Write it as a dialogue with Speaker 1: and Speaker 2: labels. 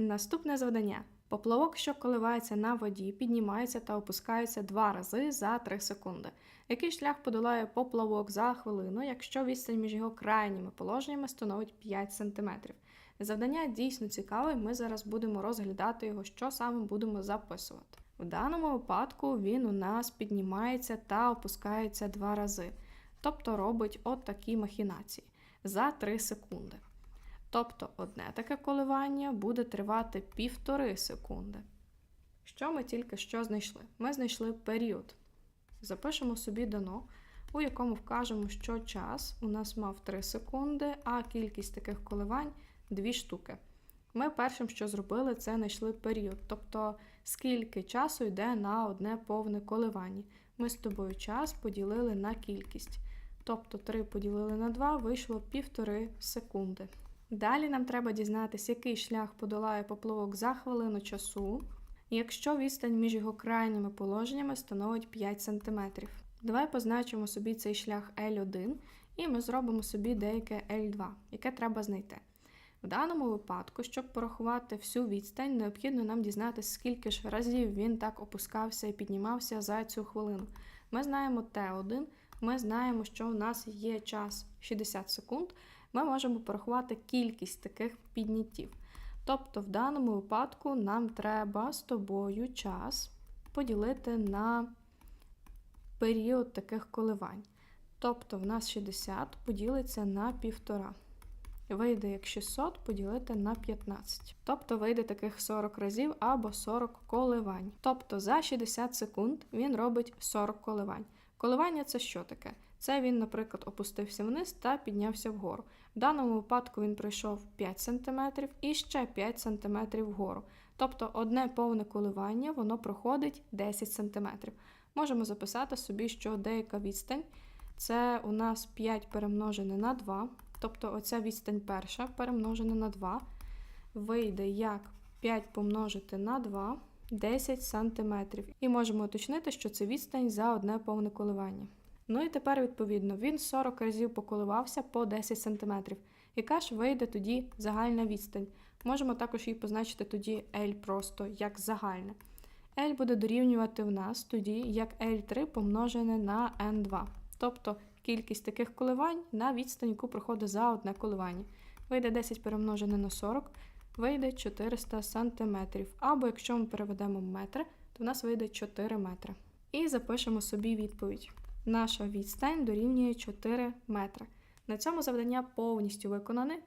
Speaker 1: Наступне завдання. Поплавок, що коливається на воді, піднімається та опускається два рази за 3 секунди. Який шлях подолає поплавок за хвилину, якщо відстань між його крайніми положеннями становить 5 см? Завдання дійсно цікаве, ми зараз будемо розглядати його, що саме будемо записувати. В даному випадку він у нас піднімається та опускається два рази, тобто робить от такі махінації за 3 секунди. Тобто одне таке коливання буде тривати півтори секунди. Що ми тільки що знайшли? Ми знайшли період. Запишемо собі дано, у якому вкажемо, що час у нас мав 3 секунди, а кількість таких коливань 2 штуки. Ми першим, що зробили, це знайшли період, тобто скільки часу йде на одне повне коливання. Ми з тобою час поділили на кількість. Тобто 3 поділили на 2 вийшло півтори секунди. Далі нам треба дізнатися, який шлях подолає поплавок за хвилину часу, якщо відстань між його крайніми положеннями становить 5 см. Давай позначимо собі цей шлях L1 і ми зробимо собі деяке L2, яке треба знайти. В даному випадку, щоб порахувати всю відстань, необхідно нам дізнатися, скільки ж разів він так опускався і піднімався за цю хвилину. Ми знаємо T1, ми знаємо, що у нас є час 60 секунд, ми можемо порахувати кількість таких підняттів. Тобто, в даному випадку нам треба з тобою час поділити на період таких коливань. Тобто, в нас 60 поділиться на півтора. Вийде як 600 поділити на 15. Тобто вийде таких 40 разів або 40 коливань. Тобто за 60 секунд він робить 40 коливань. Коливання це що таке? Це він, наприклад, опустився вниз та піднявся вгору. В даному випадку він пройшов 5 см і ще 5 см вгору. Тобто одне повне коливання воно проходить 10 см. Можемо записати собі, що деяка відстань це у нас 5 перемножене на 2. Тобто оця відстань перша перемножена на 2. Вийде як 5 помножити на 2 10 см. І можемо уточнити, що це відстань за одне повне коливання. Ну і тепер, відповідно, він 40 разів поколивався по 10 см. Яка ж вийде тоді загальна відстань? Можемо також її позначити тоді L просто як загальне. L буде дорівнювати в нас тоді як L3 помножене на N2. Тобто кількість таких коливань на відстань, яку проходить за одне коливання. Вийде 10 перемножене на 40, вийде 400 см. Або якщо ми переведемо метри, то в нас вийде 4 метри. І запишемо собі відповідь. Наша відстань дорівнює 4 метри. На цьому завдання повністю виконане.